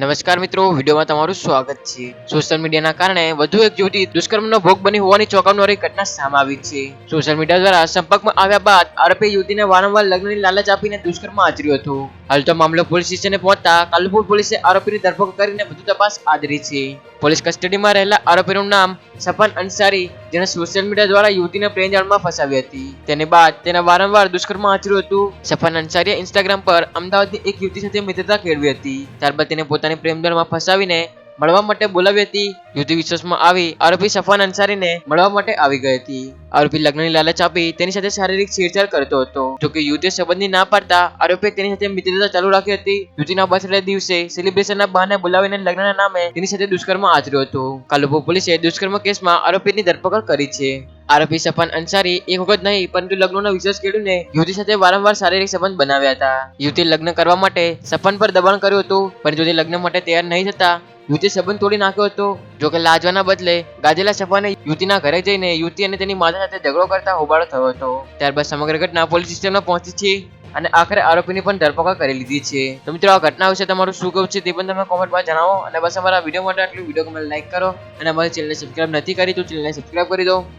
નમસ્કાર મિત્રો, વિડીયોમાં તમારું સ્વાગત છે. સોશિયલ મીડિયાના કારણે વધુ એક યુવતી દુષ્કર્મનો ભોગ બની હોવાની ચોંકાવનારી ઘટના સામે આવી છે. સોશિયલ મીડિયા દ્વારા સંપર્કમાં આવ્યા બાદ આરોપી યુવતીને વારંવાર લગ્નની લાલચ આપીને દુષ્કર્મ આચર્યો હતું. હાલ તો મામલો પોલીસ સ્ટેશને પહોંચતા કાલુપુર પોલીસે આરોપીની ધરપકડ કરીને વધુ તપાસ આદરી છે. પોલીસ કસ્ટડીમાં રહેલા આરોપીનું નામ સફન અંસારી જેને સોશિયલ મીડિયા દ્વારા યુવતીને પ્રેમ જાળમાં ફસાવી હતી. તેની બાદ તેને વારંવાર દુષ્કર્મ આચર્યું હતું. સફન અંસારીએ ઇન્સ્ટાગ્રામ પર અમદાવાદની એક યુવતી સાથે મિત્રતા કેળવી હતી. ત્યારબાદ તેને પોતાની પ્રેમ જાળમાં ફસાવીને મળવા માટે બોલાવી હતી. યુવતી વિશ્વાસમાં આવી આરોપી સફાન અંસારીને મળવા માટે આવી ગઈ હતી. આરોપી લગ્નની લાલચ આપી તેની સાથે શારીરિક છેડછાડ કરતો હતો. જોકે યુવતીએ સંબંધની ના પાડતા આરોપીએ તેની સાથે મિત્રતા ચાલુ રાખી હતી. યુવતીના બર્થડે દિવસે સેલિબ્રેશનના બહાને બોલાવીને લગ્નના નામે તેની સાથે દુષ્કર્મ આચર્યો હતો. કાલુપુર પોલીસે દુષ્કર્મ કેસમાં આરોપીની ધરપકડ કરી છે. આરોપી સફાન અંસારી એક વખત નહીં પરંતુ લગ્નનો વિશ્વાસ કેળવીને યુવતી સાથે વારંવાર શારીરિક સંબંધ બનાવ્યા હતા. યુવતી લગ્ન કરવા માટે સફન પર દબાણ કર્યું હતું પણ તે લગ્ન માટે તૈયાર નહીં થતા યુવતી સંબંધ તોડી નાખ્યો હતો. જોકે લાજવાના બદલે ગાજેલા સફાને યુવતીના ઘરે જઈને યુવતી અને તેની માતા સાથે ઝઘડો કરતા હોબાળો થયો હતો. ત્યારબાદ સમગ્ર ઘટના પોલીસ સ્ટેશનમાં પહોંચી છે અને આખરે આરોપીની પણ ધરપકડ કરી લીધી છે. તો મિત્રો, આ ઘટના વિશે તમારું શું કહેવું છે તે પણ તમે કોમેન્ટમાં જણાવો અને બસ અમારા વીડિયો માટે આટલું. વીડિયો ગમે લાઈક કરો અને અમારી ચેનલને સબસ્ક્રાઈબ નથી કરી તો ચેનલને સબસ્ક્રાઈબ કરી દો.